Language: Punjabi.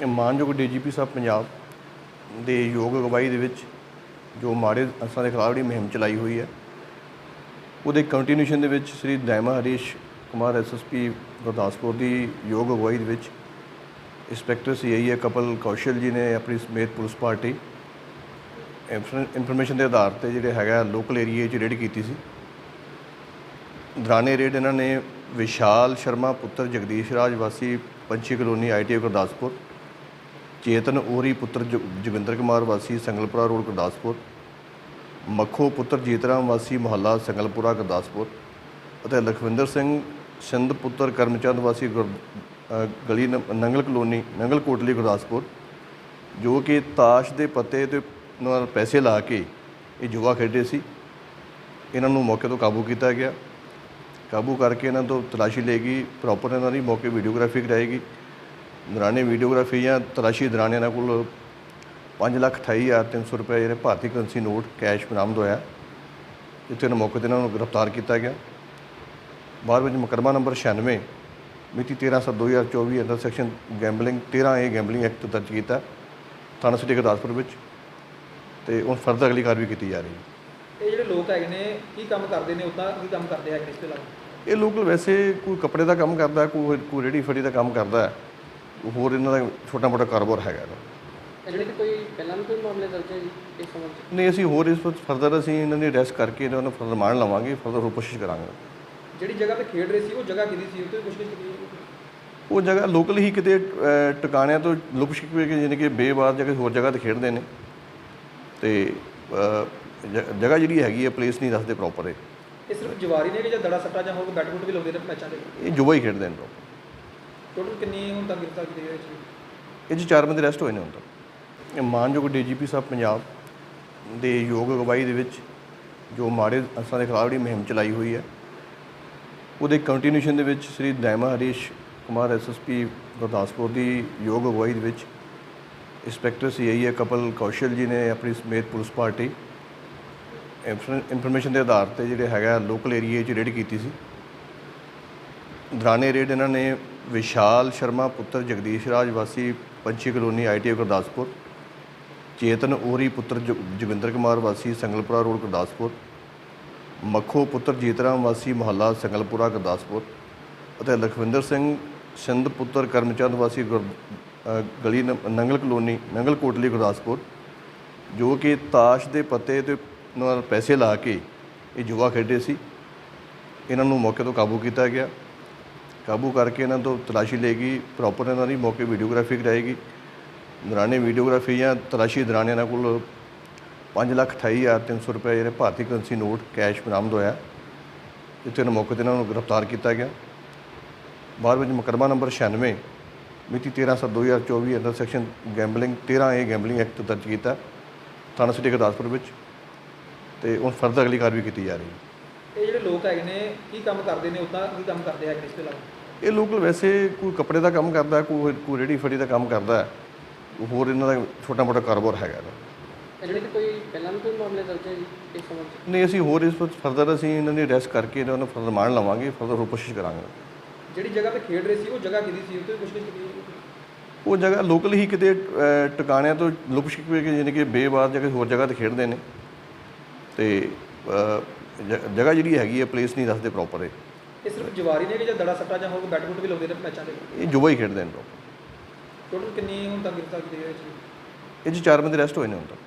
ਇਹ ਮਾਨਯੋਗ ਡੀਜੀਪੀ ਸਾਹਿਬ ਪੰਜਾਬ ਦੇ ਯੋਗ ਅਗਵਾਈ ਦੇ ਵਿੱਚ ਜੋ ਮਾੜੇ ਅਨਸਰਾਂ ਦੇ ਖਿਲਾਫ ਜਿਹੜੀ ਮੁਹਿੰਮ ਚਲਾਈ ਹੋਈ ਹੈ, ਉਹਦੇ ਕੰਟੀਨਿਊਸ਼ਨ ਦੇ ਵਿੱਚ ਸ੍ਰੀ ਦੈਮਾ ਹਰੀਸ਼ ਕੁਮਾਰ ਐਸਐਸਪੀ ਗੁਰਦਾਸਪੁਰ ਦੀ ਯੋਗ ਅਗਵਾਈ ਦੇ ਵਿੱਚ ਇੰਸਪੈਕਟਰ ਸੀਆਈਏ ਕਪਲ ਕੌਸ਼ਲ ਜੀ ਨੇ ਆਪਣੀ ਸਮੇਤ ਪੁਲਿਸ ਪਾਰਟੀ ਇਨਫੋਰਮੇਸ਼ਨ ਦੇ ਆਧਾਰ ਤੇ ਜਿਹੜੇ ਹੈਗਾ ਲੋਕਲ ਏਰੀਏ 'ਚ ਰੇਡ ਕੀਤੀ ਸੀ। ਦੌਰਾਨੇ ਰੇਡ ਇਹਨਾਂ ਨੇ ਵਿਸ਼ਾਲ ਸ਼ਰਮਾ ਪੁੱਤਰ ਜਗਦੀਸ਼ ਰਾਜ ਵਾਸੀ ਪੰਛੀ ਕਲੋਨੀ ਆਈਟੀ ਗੁਰਦਾਸਪੁਰ ਚੇਤਨ ਓਰੀ ਪੁੱਤਰ ਜ- ਜੋਗਿੰਦਰ ਕੁਮਾਰ ਵਾਸੀ ਸੰਗਲਪੁਰਾ ਰੋਡ, ਗੁਰਦਾਸਪੁਰ। ਮੱਖੋ ਪੁੱਤਰ ਜੀਤਰਾਮ ਵਾਸੀ ਮੁਹੱਲਾ ਸੰਗਲਪੁਰਾ, ਗੁਰਦਾਸਪੁਰ। ਅਤੇ ਲਖਵਿੰਦਰ ਸਿੰਘ ਸਿੰਧ ਪੁੱਤਰ ਕਰਮਚੰਦ ਵਾਸੀ ਗੁਰ- ਗਲੀ ਨੰ- ਨੰਗਲ ਕਲੋਨੀ, ਨੰਗਲ ਕੋਟਲੀ, ਗੁਰਦਾਸਪੁਰ। ਜੋ ਕਿ ਤਾਸ਼ ਦੇ ਪੱਤੇ ਤੇ ਨਾਲ ਪੈਸੇ ਲਾ ਕੇ ਇਹ ਜੁਆ ਖੇਡੇ ਸੀ। ਇਹਨਾਂ ਨੂੰ ਮੌਕੇ ਤੋਂ ਕਾਬੂ ਕੀਤਾ ਗਿਆ। ਕਾਬੂ ਕਰਕੇ ਇਹਨਾਂ ਤੋਂ ਤਲਾਸ਼ੀ ਲਈ ਗਈ ਪ੍ਰੋਪਰ ਇਹਨਾਂ ਦੀ ਮੌਕੇ ਵੀਡੀਓਗ੍ਰਾਫੀ ਕਰਾਏਗੀ। ਦੌਰਾਨੇ ਵੀਡੀਓਗ੍ਰਾਫੀ ਜਾਂ ਤਲਾਸ਼ੀ ਦੌਰਾਨ ਇਹਨਾਂ ਕੋਲ 528300 ਰੁਪਏ ਜਿਹੜੇ ਭਾਰਤੀ ਕਰੰਸੀ ਨੋਟ ਕੈਸ਼ ਬਰਾਮਦ ਹੋਇਆ। ਜਿੱਥੇ ਇਹਨਾਂ ਮੌਕੇ ਤੇ ਇਹਨਾਂ ਨੂੰ ਗ੍ਰਿਫਤਾਰ ਕੀਤਾ ਗਿਆ। ਬਾਅਦ ਵਿੱਚ ਮੁਕੱਦਮਾ ਨੰਬਰ 96 ਮਿਤੀ 13/7/2024 under section gambling 13 A gambling act ਦਰਜ ਕੀਤਾ ਥਾਣਾ ਸਿਟੀ ਗੁਰਦਾਸਪੁਰ ਵਿੱਚ। ਤੇ ਹੁਣ ਫਰਦਰ ਅਗਲੀ ਕਾਰਵਾਈ ਕੀਤੀ ਜਾ ਰਹੀ ਹੈ। ਇਹ ਜਿਹੜੇ ਲੋਕ ਹੈਗੇ ਨੇ ਕੀ ਕੰਮ ਕਰਦੇ ਨੇ? ਉਦਾਂ ਕੀ ਕੰਮ ਕਰਦੇ ਹੈਗੇ ਇਸ ਤੋਂ ਇਲਾਵਾ? ਇਹ ਲੋਕਲ ਵੈਸੇ ਕੋਈ ਕੱਪੜੇ ਦਾ ਕੰਮ ਕਰਦਾ ਕੋਈ ਕੋਈ ਰੇੜੀ ਫੜੀ ਦਾ ਕੰਮ ਕਰਦਾ। ਹੈ। ਹੋਰ ਇਹਨਾਂ ਦਾ ਛੋਟਾ ਮੋਟਾ ਕਾਰੋਬਾਰ ਹੈਗਾ ਇਹਦਾ। ਜਿਹੜੇ ਕਿ ਕੋਈ ਪਹਿਲਾਂ ਵੀ ਕੋਈ ਮਾਮਲੇ ਦਰਜ ਹੈ ਜੀ ਇਸ ਸੰਬੰਧ ਨਹੀਂ ਅਸੀਂ ਹੋਰ ਇਸ ਵਿੱਚ ਫਰਦਰ ਅਸੀਂ ਇਹਨਾਂ ਦੀ ਅਰੈਸਟ ਕਰਕੇ ਇਹਨਾਂ ਨੂੰ ਫਰਦਰ ਮਾਰਨ ਲਵਾਂਗੇ ਫਰਦਰ ਹੋਰ ਕੋਸ਼ਿਸ਼ ਕਰਾਂਗੇ। ਜਿਹੜੀ ਜਗ੍ਹਾ ਤੇ ਖੇਡ ਰਹੇ ਸੀ ਉਹ ਜਗ੍ਹਾ ਕਿਹਦੀ ਸੀ? ਉਹ ਤੇ ਪੁੱਛਗਿੱਛ ਕੀਤੀ ਉਹ ਜਗ੍ਹਾ ਲੋਕਲ ਹੀ ਕਿਤੇ ਟਿਕਾਣਿਆਂ ਤੋਂ ਲੁਕ ਛਿਪ ਕੇ ਯਾਨੀ ਕਿ ਬੇਵਾਰ ਜਗ੍ਹਾ ਹੋਰ ਜਗ੍ਹਾ ਤੇ ਖੇਡਦੇ ਨੇ। ਤੇ ਜ- ਜਗ੍ਹਾ ਜਿਹੜੀ ਹੈਗੀ ਹੈ ਪਲੇਸ ਨਹੀਂ ਦੱਸਦੇ ਪ੍ਰੋਪਰ ਇਹ। ਇਹ ਸਿਰਫ ਜਵਾਰੀ ਨੇ ਕਿ ਜਾਂ ਦੜਾ ਸੱਟਾ ਜਾਂ ਹੋਰ ਬੁੱਟ ਵੀ ਲਾਉਂਦੇ ਨੇ ਮੈਚਾਂ ਦੇ? ਇਹ ਜੁਆ ਹੀ ਖੇਡਦੇ ਨੇ ਲੋਕ ਟੋਟਲ ਕਿੰਨੀ ਹੁਣ ਤੱਕ ਗ੍ਰਿਫਤਾਰ ਕੀਤੇ ਗਏ ਇਹ 'ਚ ਚਾਰ ਬੰਦੇ ਅਰੈਸਟ ਹੋਏ ਨੇ ਹੁਣ ਤੱਕ ਇਹ ਮਾਨਯੋਗ ਡੀਜੀਪੀ ਸਾਹਿਬ ਪੰਜਾਬ ਦੇ ਯੋਗ ਅਗਵਾਈ ਦੇ ਵਿੱਚ ਜੋ ਮਾੜੇ ਅਨਸਰਾਂ ਦੇ ਖਿਲਾਫ ਜਿਹੜੀ ਮੁਹਿੰਮ ਚਲਾਈ ਹੋਈ ਹੈ, ਉਹਦੇ ਕੰਟੀਨਿਊਸ਼ਨ ਦੇ ਵਿੱਚ ਸ੍ਰੀ ਦੈਮਾ ਹਰੀਸ਼ ਕੁਮਾਰ ਐਸਐਸਪੀ ਗੁਰਦਾਸਪੁਰ ਦੀ ਯੋਗ ਅਗਵਾਈ ਦੇ ਵਿੱਚ ਇੰਸਪੈਕਟਰ ਸੀਆਈਏ ਕਪਲ ਕੌਸ਼ਲ ਜੀ ਨੇ ਆਪਣੀ ਸਮੇਤ ਪੁਲਿਸ ਪਾਰਟੀ ਇਨਫੋਰਮੇਸ਼ਨ ਦੇ ਆਧਾਰ ਤੇ ਜਿਹੜੇ ਹੈਗਾ ਲੋਕਲ ਏਰੀਏ 'ਚ ਰੇਡ ਕੀਤੀ ਸੀ। ਦੌਰਾਨੇ ਰੇਡ ਇਹਨਾਂ ਨੇ ਵਿਸ਼ਾਲ ਸ਼ਰਮਾ, ਪੁੱਤਰ ਜਗਦੀਸ਼ ਰਾਜ ਵਾਸੀ, ਪੰਛੀ ਕਲੋਨੀ ਆਈਟੀ ਗੁਰਦਾਸਪੁਰ, ਚੇਤਨ ਓਰੀ ਪੁੱਤਰ ਜੋ- ਜੋਗਿੰਦਰ ਕੁਮਾਰ ਵਾਸੀ, ਸੰਗਲਪੁਰਾ ਰੋਡ ਗੁਰਦਾਸਪੁਰ, ਮੱਖੋ, ਪੁੱਤਰ ਜੀਤਰਾਮ ਵਾਸੀ, ਮੁਹੱਲਾ ਸੰਗਲਪੁਰਾ ਗੁਰਦਾਸਪੁਰ ਅਤੇ ਲਖਵਿੰਦਰ ਸਿੰਘ ਸਿੰਧ, ਪੁੱਤਰ ਕਰਮਚੰਦ ਵਾਸੀ ਗੁਰ- ਗਲੀ ਨੰਗਲ ਕਲੋਨੀ, ਨੰਗਲ ਕੋਟਲੀ ਗੁਰਦਾਸਪੁਰ, ਜੋ ਕਿ ਤਾਸ਼ ਦੇ ਪੱਤੇ ਤੇ ਨਾਲ ਪੈਸੇ ਲਾ ਕੇ ਇਹ ਜੁਆ ਖੇਡੇ ਸੀ। ਇਹਨਾਂ ਨੂੰ ਮੌਕੇ ਤੋਂ ਕਾਬੂ ਕੀਤਾ ਗਿਆ। ਕਾਬੂ ਕਰਕੇ ਇਹਨਾਂ ਤੋਂ ਤਲਾਸ਼ੀ ਲਏਗੀ ਪ੍ਰੋਪਰ ਇਹਨਾਂ ਦੀ ਮੌਕੇ ਵੀਡੀਓਗ੍ਰਾਫੀ ਕਰਾਏਗੀ। ਦੌਰਾਨੇ ਵੀਡੀਓਗ੍ਰਾਫੀ ਜਾਂ ਤਲਾਸ਼ੀ ਦੌਰਾਨ ਇਹਨਾਂ ਕੋਲ 528300 ਰੁਪਏ ਜਿਹੜੇ ਭਾਰਤੀ ਕਰੰਸੀ ਨੋਟ ਕੈਸ਼ ਬਰਾਮਦ ਹੋਇਆ। ਜਿੱਥੇ ਇਹਨਾਂ ਮੌਕੇ ਤੇ ਇਹਨਾਂ ਨੂੰ ਗ੍ਰਿਫਤਾਰ ਕੀਤਾ ਗਿਆ। ਬਾਅਦ ਵਿੱਚ ਮੁਕੱਦਮਾ ਨੰਬਰ 96 ਮਿਤੀ 13/7/2024 under section gambling 13 A gambling act ਦਰਜ ਕੀਤਾ, ਥਾਣਾ ਸਿਟੀ ਗੁਰਦਾਸਪੁਰ ਵਿੱਚ। ਤੇ ਹੁਣ ਫਰਦਰ ਅਗਲੀ ਕਾਰਵਾਈ ਕੀਤੀ ਜਾ ਰਹੀ ਹੈ। ਇਹ ਜਿਹੜੇ ਲੋਕ ਹੈਗੇ ਨੇ, ਕੀ ਕੰਮ ਕਰਦੇ ਨੇ, ਉਦਾਂ ਕੀ ਕੰਮ ਕਰਦੇ ਹੈਗੇ ਇਸ ਤੋਂ ਇਲਾਵਾ? ਇਹ ਲੋਕਲ ਵੈਸੇ ਕੋਈ ਕੱਪੜੇ ਦਾ ਕੰਮ ਕਰਦਾ ਕੋਈ ਕੋਈ ਰੇੜੀ ਫੜੀ ਦਾ ਕੰਮ ਕਰਦਾ। ਹੋਰ ਇਹਨਾਂ ਦਾ ਛੋਟਾ ਮੋਟਾ ਕਾਰੋਬਾਰ ਹੈਗਾ ਇਹਦਾ। ਜਿਹੜੇ ਕਿ ਕੋਈ ਪਹਿਲਾਂ ਵੀ ਕੋਈ ਮਾਮਲੇ ਦਰਜ ਹੈ ਜੀ ਇਸ ਸੰਬੰਧ ਨਹੀਂ ਅਸੀਂ ਹੋਰ ਇਸ ਵਿੱਚ ਫਰਦਰ ਅਸੀਂ ਇਹਨਾਂ ਦੀ ਅਰੈਸਟ ਕਰਕੇ ਇਹਨਾਂ ਨੂੰ ਫਰਦਰ ਮਾਰਨ ਲਵਾਂਗੇ ਫਰਦਰ ਹੋਰ ਕੋਸ਼ਿਸ਼ ਕਰਾਂਗੇ। ਜਿਹੜੀ ਜਗ੍ਹਾ ਤੇ ਖੇਡ ਰਹੇ ਸੀ ਉਹ ਜਗ੍ਹਾ ਕਿਹਦੀ ਸੀ? ਉਹ ਤੇ ਪੁੱਛਗਿੱਛ ਕੀਤੀ। ਉਹ ਜਗ੍ਹਾ ਲੋਕਲ ਹੀ ਕਿਤੇ ਟਿਕਾਣਿਆਂ ਤੋਂ ਲੁਕ ਛਿਪ ਕੇ ਯਾਨੀ ਕਿ ਬੇਵਾਰ ਜਗ੍ਹਾ ਹੋਰ ਜਗ੍ਹਾ ਤੇ ਖੇਡਦੇ ਨੇ। ਤੇ ਜ- ਜਗ੍ਹਾ ਜਿਹੜੀ ਹੈਗੀ ਹੈ ਪਲੇਸ ਨਹੀਂ ਦੱਸਦੇ ਪ੍ਰੋਪਰ ਇਹ। ਇਹ ਸਿਰਫ ਜਵਾਰੀ ਨੇ ਕਿ ਜਾਂ ਦੜਾ ਸੱਟਾ ਜਾਂ ਹੋਰ ਕੋਈ ਬੈਟ ਬੁੱਟ ਵੀ ਲਾਉਂਦੇ ਨੇ ਮੈਚਾਂ ਦੇ? ਇਹ ਜੁਆ ਹੀ ਖੇਡਦੇ ਨੇ ਲੋਕ। ਟੋਟਲ ਕਿੰਨੀ ਹੁਣ ਤੱਕ ਗ੍ਰਿਫਤਾਰ ਕੀਤੇ ਗਏ ਸੀ ਇਹ 'ਚ ਚਾਰ ਬੰਦੇ ਅਰੈਸਟ ਹੋਏ ਨੇ ਹੁਣ ਤੱਕ।